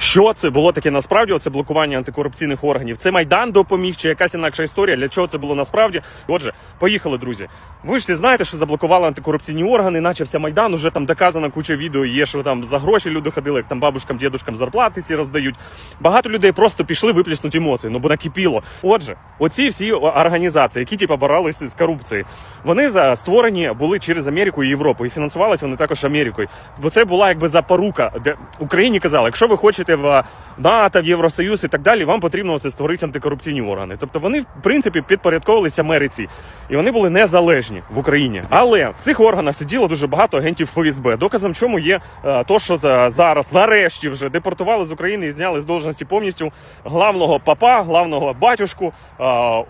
Що це було таке насправді? Оце блокування антикорупційних органів. Це майдан допоміг чи якась інакша історія. Для чого це було насправді? Отже, поїхали, друзі. Ви ж всі знаєте, що заблокували антикорупційні органи, начався майдан. Уже там доказана куча відео. Є що там за гроші люди ходили, як там бабушкам, дідушкам зарплати ці роздають. Багато людей просто пішли виплеснути емоції, ну бо накипіло. Отже, оці всі організації, які типу, боролися з корупцією, вони за створені були через Америку і Європу, і фінансувалися вони також Америкою. Бо це була якби запорука, де Україні казали, якщо ви хочете в НАТО, в Євросоюз і так далі, вам потрібно це створити антикорупційні органи. Тобто вони, в принципі, підпорядковувалися Америці, і вони були незалежні в Україні. Але в цих органах сиділо дуже багато агентів ФСБ. Доказом чому є е, то, що за- зараз нарешті вже депортували з України і зняли з должності повністю главного папа, главного батюшку е,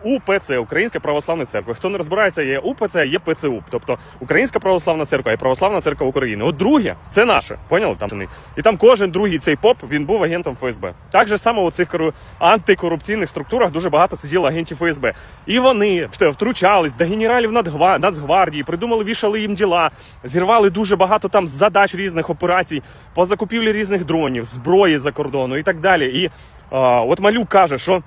УПЦ Українська православна церква. Хто не розбирається, є УПЦ, є ПЦУ. Тобто Українська православна церква і Православна церква України. От друге, це наше. Поняли? Там і там кожен другий цей поп він був агентом ФСБ. Так же само у цих антикорупційних структурах дуже багато сиділо агентів ФСБ. І вони втручались до генералів Нацгвардії, придумали, вішали їм діла, зірвали дуже багато там задач різних операцій по закупівлі різних дронів, зброї за кордону і так далі. І а, от Малюк каже, що.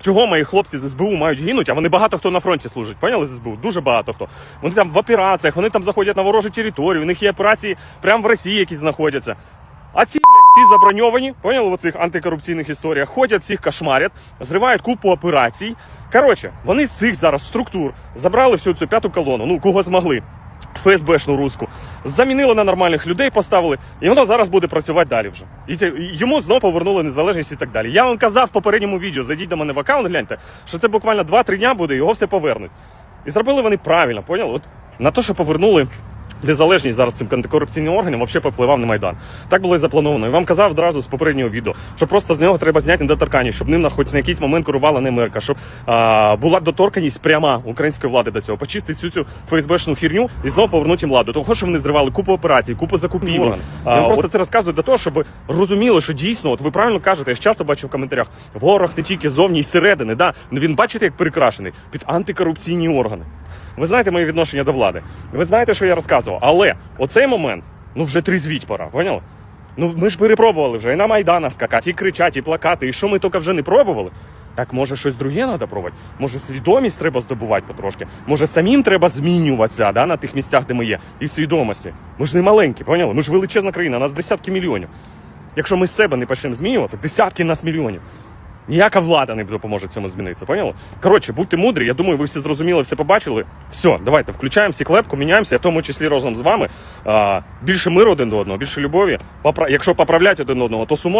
Чого мої хлопці з СБУ мають гинуть, а вони багато хто на фронті служить. Поняли з СБУ? Дуже багато хто. Вони там в операціях, вони там заходять на ворожу територію, у них є операції прямо в Росії, які знаходяться. А ці, всі заброньовані, поняли, в цих антикорупційних історіях, ходять всіх кошмарять, зривають купу операцій. Коротше, вони з цих зараз структур забрали всю цю п'яту колону, ну кого змогли. ФСБшну руську замінили на нормальних людей, поставили, і воно зараз буде працювати далі вже. І це, йому знову повернули незалежність і так далі. Я вам казав в попередньому відео, зайдіть до мене в аккаунт, гляньте, що це буквально 2-3 дня буде, його все повернуть. І зробили вони правильно, поняли? От на те, що повернули незалежність зараз цим антикорупційним органам, взагалі попливав на Майдан. Так було і заплановано. І вам казав одразу з попереднього відео, що просто з нього треба зняти недоторканність, щоб ним на хоч на якийсь момент керувала не Америка, щоб а, була доторканність пряма української влади до цього, почистити всю цю ФСБшну хірню і знову повернути їм владу. Того, що вони зривали купу операцій, купу закупівель. А, Я просто це розказую для того, щоб ви розуміли, що дійсно, от ви правильно кажете, я ж часто бачу в коментарях, ворог не тільки зовні і зсередини, да? Ну, він бачите, як перекрашений під антикорупційні органи. Ви знаєте моє відношення до влади. Ви знаєте, що я розказував. Але оцей момент, ну вже трізвіть пора, поняли? Ну ми ж перепробували вже і на Майданах скакати, і кричати, і плакати, і що ми тільки вже не пробували. Так може щось друге треба пробувати? Може свідомість треба здобувати потрошки? Може самим треба змінюватися да, на тих місцях, де ми є, і в свідомості. Ми ж не маленькі, поняли? Ми ж величезна країна, нас десятки мільйонів. Якщо ми з себе не почнемо змінюватися, десятки нас мільйонів. Ніяка влада не допоможе цьому змінитися, поняли? Коротше, будьте мудрі. Я думаю, ви всі зрозуміли, все побачили. Все, давайте включаємо всі клепку, міняємося, в тому числі разом з вами. Більше миру один до одного, більше любові. Якщо поправляти один одного, то сумо.